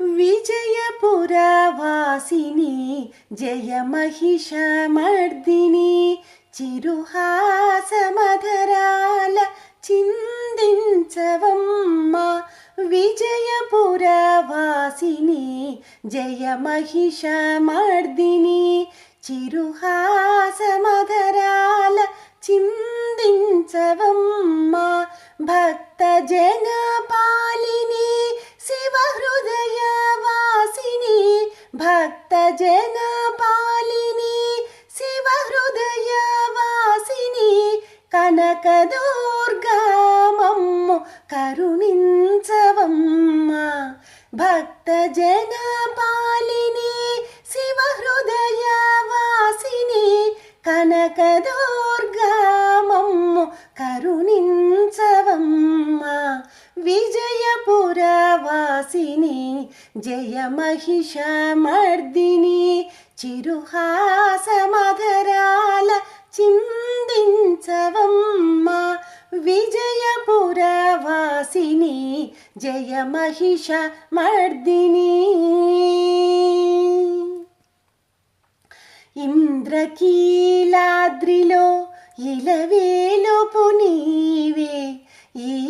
విజయపురవాసిని జయ మహిషమర్దిని చిరుహాసమధరాల చిందించవమ్మ. విజయపురవాసిని జయ మహిషమర్దిని చిరుహాసమధరాల చిందించవమ్మ. భక్త జన భక్త శివ హృదయ వాసిని కనక దుర్గామమ్ము కరుణించవమ్మ. భక్త జన జయ మహిషమర్దిని చిరుహాసమధరాల చిందించవమ్మ. విజయపురవాసిని జయ మహిష మర్దిని ఇంద్రకీలాద్రిలో ఇలవేలుపు నీవే. ఈ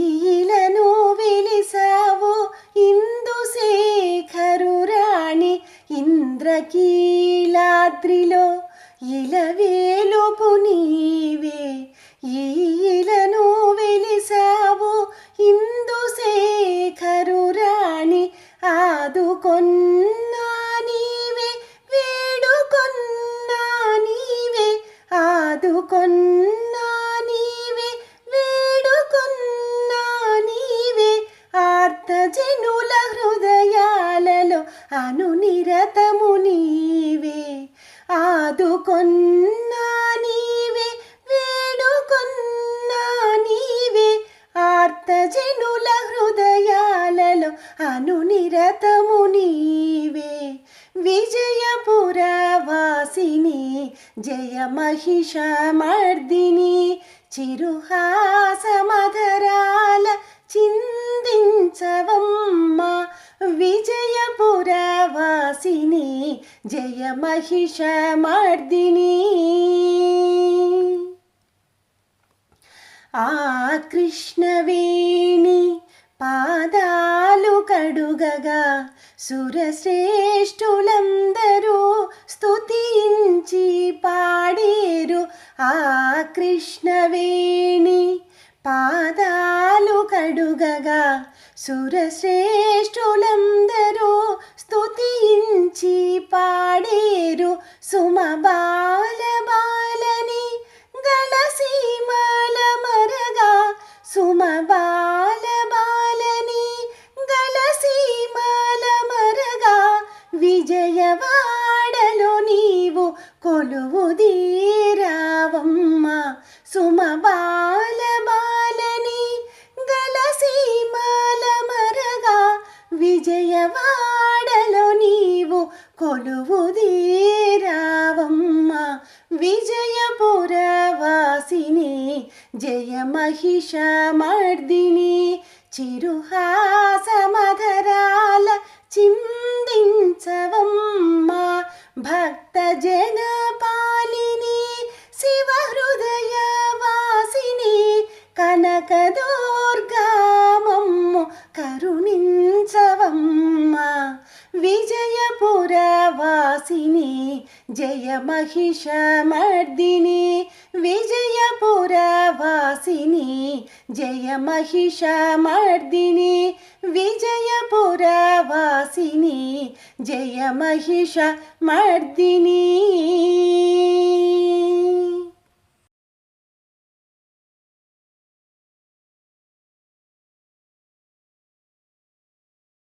ఆదుకొన్నా నీవే వేడుకొన్నా నీవే. ఆర్తజనుల హృదయాలలో అనునిరతము నీవే. ఆదుకొన్నా నీవే వేడుకొన్నా నీవే. ఆర్తజనుల హృదయాలలో అనునిరతము నీవే. విజయపురవాసిని జయ మహిషమర్దిని చిరుహాసమధరాల చిందించవమ్మ. విజయపురవాసిని జయ మహిషమర్దిని ఆ కృష్ణవేణి పాదాలు కడుగగా సురశ్రేష్ఠులందరూ స్తుతించి పాడేరు ఆ కృష్ణవేణి. పాదాలు కడుగగా సురశ్రేష్ఠులందరూ స్తుతించి పాడేరు సుమబా విజయవాడలో నీవు కొలువు దీరావమ్మ విజయపురవాసిని జయ మహిష మర్దిని చిరుహాసమధరాల చిందించవమ్మ. భక్త జన పాలిని శివ హృదయ వాసిని కనక కరుణించవమ్మ. విజయపురవాసిని జయ మహిష మహిషమర్దిని విజయపురవాసిని జయ మహిష మహిషమర్దిని విజయపురవాసిని జయ మహిష మర్దిని